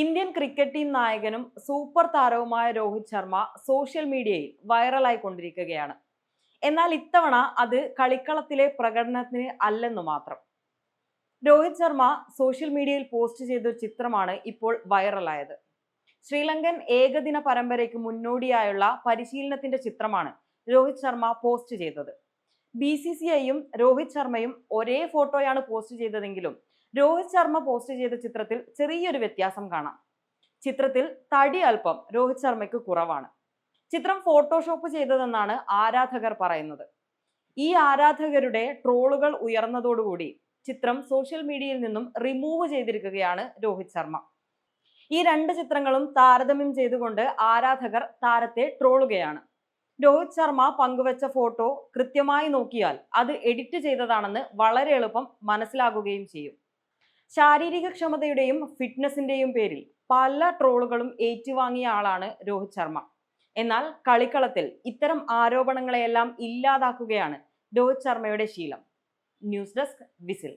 Indian cricket team നായകനും super താരവുമായ Rohit Sharma social മീഡിയയിൽ വൈറലായി കൊണ്ടിരിക്കുകയാണ്. എന്നാൽ ഇത്തവണ അത് കളിക്കളത്തിലെ പ്രകടനത്തിന് അല്ലെന്നു മാത്രം. രോഹിത് ശർമ്മ സോഷ്യൽ മീഡിയയിൽ പോസ്റ്റ് ചെയ്ത ചിത്രമാണ് ഇപ്പോൾ വൈറലായത്. ശ്രീലങ്കൻ ഏകദിന പരമ്പരയ്ക്ക് മുന്നോടിയായുള്ള പരിശീലനത്തിന്റെ ചിത്രമാണ് രോഹിത് ശർമ്മ പോസ്റ്റ് ചെയ്തത്. ബി സി സി ഐയും രോഹിത് ശർമ്മയും ഒരേ ഫോട്ടോയാണ് പോസ്റ്റ് ചെയ്തതെങ്കിലും രോഹിത് ശർമ്മ പോസ്റ്റ് ചെയ്ത ചിത്രത്തിൽ ചെറിയൊരു വ്യത്യാസം കാണാം. ചിത്രത്തിൽ തടി അല്പം രോഹിത് ശർമ്മയ്ക്ക് കുറവാണ്. ചിത്രം ഫോട്ടോഷോപ്പ് ചെയ്തതെന്നാണ് ആരാധകർ പറയുന്നത്. ഈ ആരാധകരുടെ ട്രോളുകൾ ഉയർന്നതോടുകൂടി ചിത്രം സോഷ്യൽ മീഡിയയിൽ നിന്നും റിമൂവ് ചെയ്തിരിക്കുകയാണ് രോഹിത് ശർമ്മ. ഈ രണ്ട് ചിത്രങ്ങളും താരതമ്യം ചെയ്തുകൊണ്ട് ആരാധകർ താരത്തെ ട്രോളുകയാണ്. രോഹിത് ശർമ്മ പങ്കുവച്ച ഫോട്ടോ കൃത്യമായി നോക്കിയാൽ അത് എഡിറ്റ് ചെയ്തതാണെന്ന് വളരെ എളുപ്പം മനസ്സിലാകുകയും ചെയ്യും. ശാരീരിക ക്ഷമതയുടെയും ഫിറ്റ്നസിന്റെയും പേരിൽ പല ട്രോളുകളും ഏറ്റുവാങ്ങിയ ആളാണ് രോഹിത് ശർമ്മ. എന്നാൽ കളിക്കളത്തിൽ ഇത്തരം ആരോപണങ്ങളെയെല്ലാം ഇല്ലാതാക്കുകയാണ് രോഹിത് ശർമ്മയുടെ ശീലം. News desk whistle.